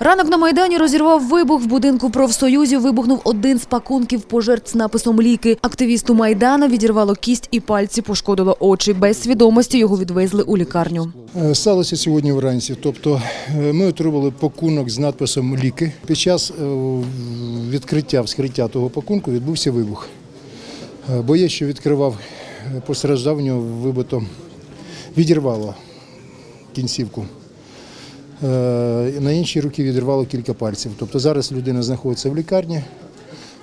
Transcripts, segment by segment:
Ранок на Майдані розірвав вибух. В будинку профсоюзів вибухнув один з пакунків пожертв з написом «Ліки». Активісту Майдана відірвало кість і пальці, пошкодило очі. Без свідомості його відвезли у лікарню. Е, Сталося сьогодні вранці. Тобто е, ми отримали пакунок з надписом Ліки. Під час е, відкриття, вскриття того пакунку відбувся вибух. Боєць, що відкривав, постраждав, в нього вибито, відірвало кінцівку. Е, На іншій руці відірвало кілька пальців. Тобто зараз людина знаходиться в лікарні,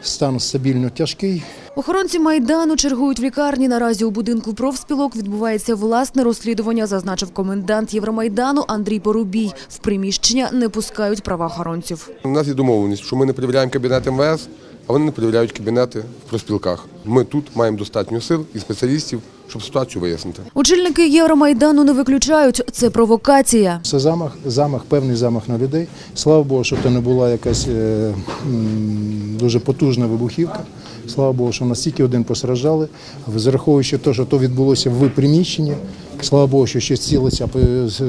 стан стабільно тяжкий. Охоронці Майдану чергують в лікарні. Наразі у будинку профспілок відбувається власне розслідування, зазначив комендант Євромайдану Андрій Порубій. В приміщення не пускають правоохоронців. У нас є домовленість, що ми не перевіряємо кабінет МВС, а вони не перевіряють кабінети в проспілках. Ми тут маємо достатньо сил і спеціалістів, щоб ситуацію вияснити. Очільники Євромайдану не виключають. Це провокація. Це замах, замах, певний замах на людей. Слава Богу, що це не була якась е, м, дуже потужна вибухівка. Слава Богу, що настільки один постраждали. Зараховуючи те, що то відбулося в приміщенні, слава Богу, що ще цілиться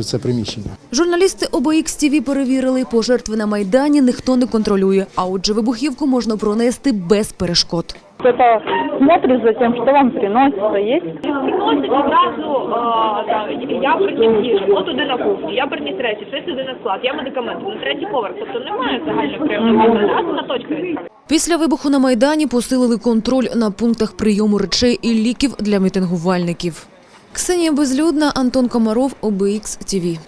це приміщення. Журналісти ОБХ ТВ перевірили, пожертви на Майдані ніхто не контролює. А отже, вибухівку можна пронести без перешкод. Кто-то смотрит за тем, что вам приносится, есть? Приносять одразу а, я приніс їжу, от туди на кухню, я приніс речі, щось туди на склад, я медикаменти, на третій поверх. Тобто немає загального прийому, одразу на відправляють. Після вибуху на Майдані посилили контроль на пунктах прийому речей і ліків для мітингувальників. Ксенія Безлюдна, Антон Комаров, ОБХ ТВ.